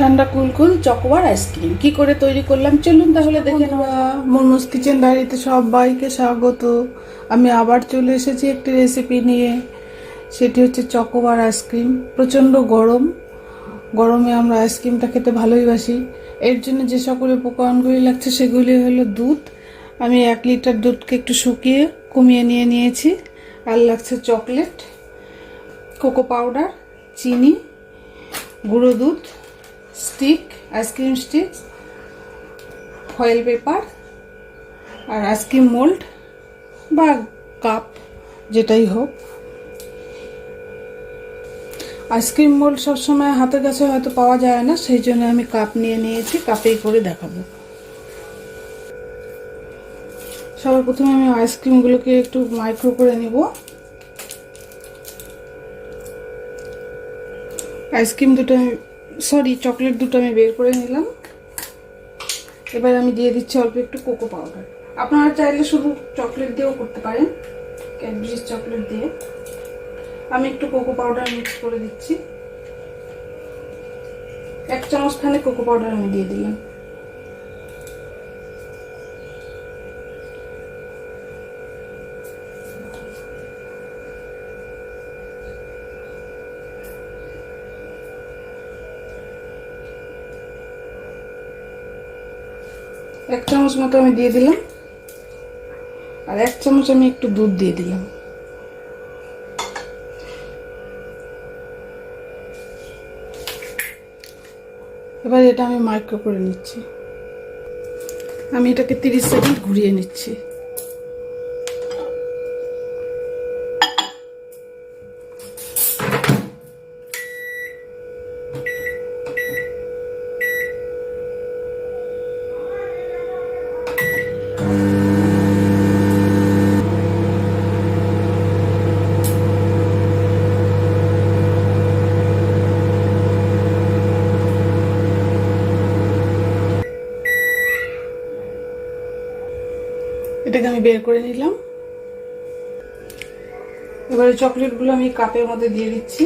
ঠান্ডা কুলকুল chocobar ice cream. কি করে তৈরি করলাম? চলুন তাহলে দেখে নেওয়া মোমোস কিচেন ডায়েরিতে সবাইকে স্বাগত। আমি আবার চলে এসেছি একটি রেসিপি নিয়ে। সেটি হচ্ছে চকোবার আইসক্রিম। প্রচণ্ড গরম। গরমে আমরা আইসক্রিমটা খেতে ভালোই বাসি। এর জন্য যে সকল উপকরণগুলি লাগছে সেগুলি হলো দুধ। আমি এক লিটার দুধকে একটু শুকিয়ে কমিয়ে নিয়ে নিয়েছি। আর লাগছে চকলেট কোকো পাউডার চিনি গুঁড়ো দুধ। Stick ice cream stick foil paper আর আইসক্রিম মোল্ড বা কাপ যেটাই হোক। আইসক্রিম মোল্ড সবসময় হাতের কাছে হয়তো পাওয়া যায় না, সেই জন্য আমি কাপ নিয়ে নিয়েছি কাপেই করে দেখাবো। সবার প্রথমে আমি আইসক্রিমগুলোকে একটু মাইক্রো করে নেব। আইসক্রিম দুটো আমি সরি চকলেট দুটো আমি বের করে নিলাম। এবার আমি দিয়ে দিচ্ছি অল্প একটু কোকো পাউডার আপনারা চাইলে শুধু চকলেট দিয়েও করতে পারেন ক্যাডবেরিজ চকলেট দিয়ে। আমি একটু কোকো পাউডার মিক্স করে দিচ্ছি। এক চামচ খানে কোকো পাউডার আমি দিয়ে দিলাম। এক চামচ মতো আমি দিয়ে দিলাম। আর এক চামচ আমি একটু দুধ দিয়ে দিলাম। এবার এটা আমি মাইক্রো করে নিচ্ছি। আমি এটাকে তিরিশ সেকেন্ড ঘুরিয়ে নিচ্ছি। এটাকে আমি বের করে নিলাম। এবারে চকলেটগুলো আমি কাপের মধ্যে দিয়ে দিচ্ছি।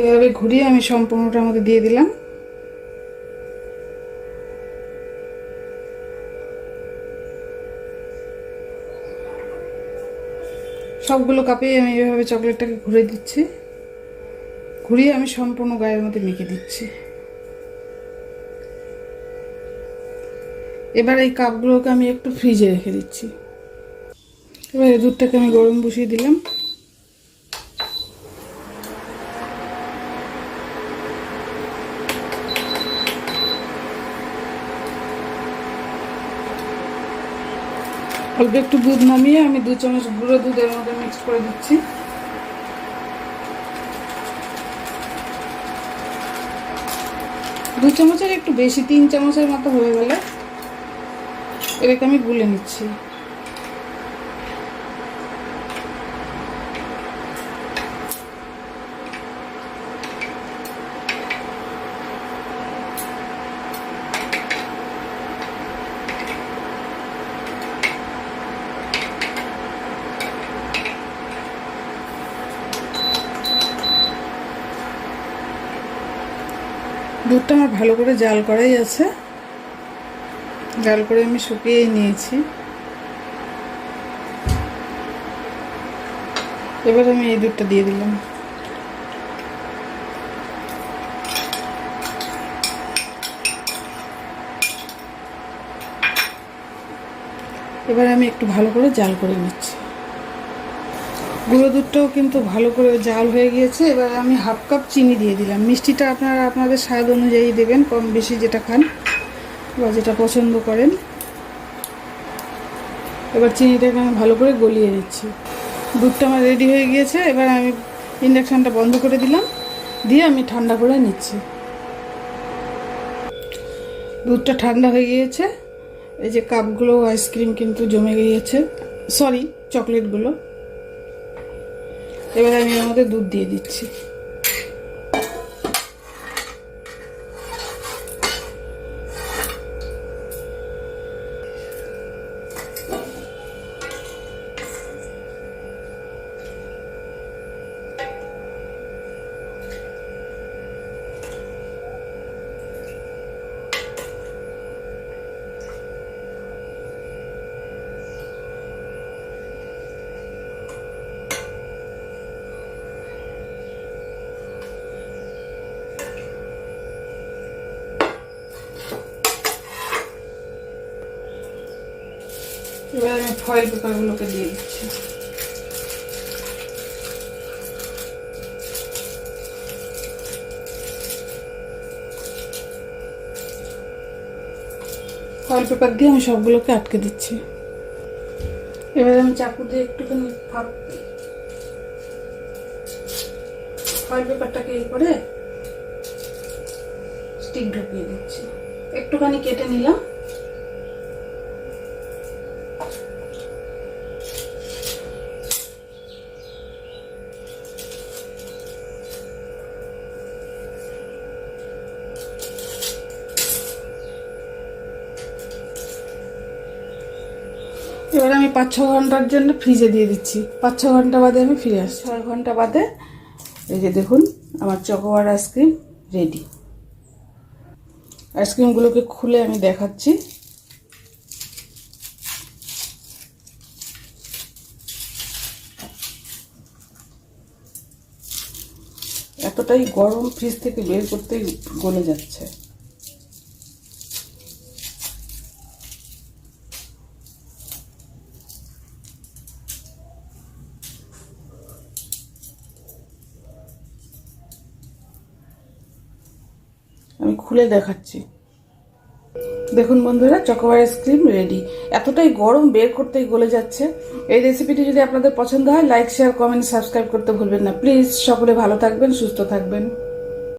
এভাবে ঘুরিয়ে আমি সম্পূর্ণটার মধ্যে দিয়ে দিলাম। সবগুলো কাপেই আমি এভাবে চকলেটটাকে ঘুরে দিচ্ছি। ঘুরিয়ে আমি সম্পূর্ণ গায়ের মধ্যে মেখে দিচ্ছি। এবার এই কাপগুলোকে আমি একটু ফ্রিজে রেখে দিচ্ছি। এবার এই দুধটাকে আমি গরম বসিয়ে দিলাম। অল্প একটু দুধ নামিয়ে আমি দু চামচ গুঁড়ো দুধের মধ্যে মিক্স করে দিচ্ছি। দু চামচের একটু বেশি, তিন চামচের মতো হয়ে গেলে এটাকে আমি গুলে নিচ্ছি। দুধটা আমার ভালো করে জাল করাই আছে। জাল করে আমি শুকিয়ে নিয়েছি। এবার আমি এই দুধটা দিয়ে দিলাম। এবার আমি একটু ভালো করে জাল করে নিচ্ছি। গুঁড়ো দুধটাও কিন্তু ভালো করে জাল হয়ে গিয়েছে। এবার আমি হাফ কাপ চিনি দিয়ে দিলাম। মিষ্টিটা আপনারা আপনাদের স্বাদ অনুযায়ী দেবেন, কম বেশি যেটা খান বা যেটা পছন্দ করেন। এবার চিনিটাকে আমি ভালো করে গলিয়ে নিচ্ছি। দুধটা আমার রেডি হয়ে গিয়েছে। এবার আমি ইন্ডাকশানটা বন্ধ করে দিলাম। দিয়ে আমি ঠান্ডা করে নিচ্ছি। দুধটা ঠান্ডা হয়ে গিয়েছে। এই যে কাপগুলো আইসক্রিম কিন্তু জমে গিয়েছে। সরি চকলেটগুলো এবার আমি এর দুধ দিয়ে দিচ্ছি। এবার আমি ফয়েল পেপারগুলোকে দিয়ে দিচ্ছি। ফয়েল পেপার দিয়ে আমি সবগুলোকে আটকে দিচ্ছি। এবার আমি চাকু দিয়ে একটুখানি ফাঁক ফয়েল পেপারটাকে এই করে স্টিক ঢুকিয়ে দিচ্ছি। একটুখানি কেটে নিলাম। এবার আমি পাঁচ ছ ঘণ্টার জন্য ফ্রিজে দিয়ে দিচ্ছি। পাঁচ ছ ঘণ্টা বাদে আমি ফিরে আসছি। ছয় ঘণ্টা বাদে এই যে দেখুন আমার চকোবার আইসক্রিম রেডি আইসক্রিমগুলোকে খুলে আমি দেখাচ্ছি। এতটাই গরম ফ্রিজ থেকে বের করতেই গলে যাচ্ছে। আমি খুলে দেখাচ্ছি। দেখুন বন্ধুরা চকোবার আইসক্রিম রেডি এতটাই গরম বের করতেই গলে যাচ্ছে। এই রেসিপিটি যদি আপনাদের পছন্দ হয় লাইক শেয়ার কমেন্ট সাবস্ক্রাইব করতে ভুলবেন না। প্লিজ সকলে ভালো থাকবেন, সুস্থ থাকবেন।